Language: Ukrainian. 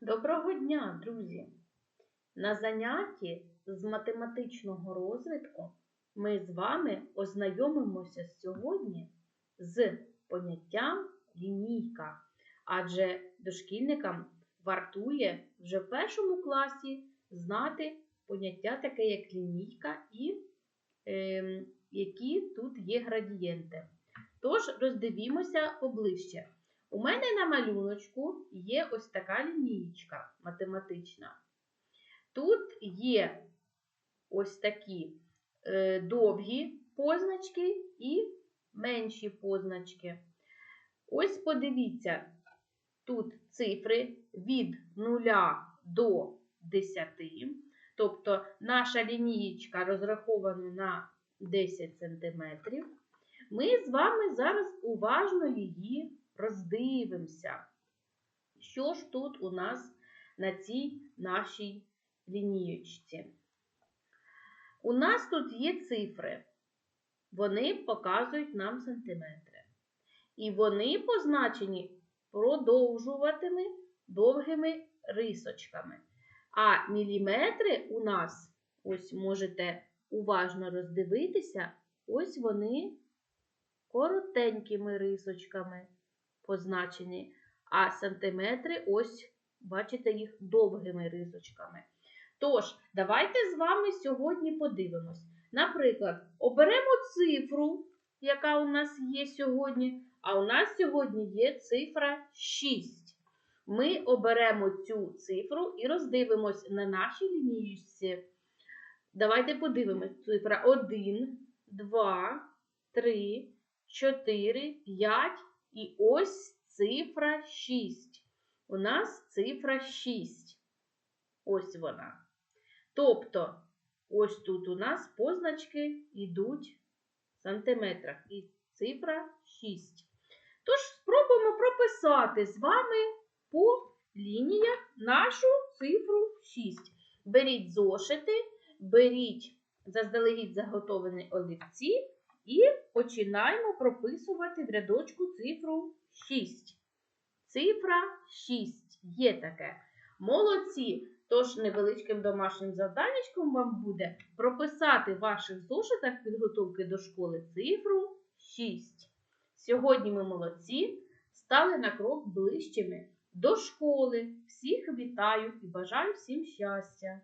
Доброго дня, друзі! На занятті з математичного розвитку ми з вами ознайомимося сьогодні з поняттям лінійка, адже дошкільникам вартує вже в першому класі знати поняття таке, як лінійка і е, які тут є градієнти. Тож роздивімося поближче. У мене на малюночку є ось така лінієчка математична. Тут є ось такі е, довгі позначки і менші позначки. Ось подивіться, тут цифри від 0 до 10. Тобто наша лінієчка розрахована на 10 см. Ми з вами зараз уважно її роздивимося. Що ж тут у нас на цій нашій лінієчці? У нас тут є цифри. Вони показують нам сантиметри. І вони позначені продовжуватими довгими рисочками. А міліметри у нас, ось можете уважно роздивитися, ось вони коротенькими рисочками позначені, а сантиметри ось, бачите, їх довгими рисочками. Тож, давайте з вами сьогодні подивимось. Наприклад, оберемо цифру, яка у нас є сьогодні, а у нас сьогодні є цифра 6. Ми оберемо цю цифру і роздивимось на нашій лінієчці. Давайте подивимось. Цифра 1, 2, 3, 4, 5 і ось цифра 6. У нас цифра 6. Ось вона. Тобто, ось тут у нас позначки йдуть в сантиметрах. І цифра 6. Тож, спробуємо прописати з вами по лініях нашу цифру 6. Беріть зошити, беріть заздалегідь заготовлені олівці. І починаємо прописувати в рядочку цифру 6. Цифра 6 є таке. Молодці! Тож невеличким домашнім завданнячком вам буде прописати в ваших зошитах підготовки до школи цифру 6. Сьогодні ми молодці стали на крок ближчими до школи. Всіх вітаю і бажаю всім щастя!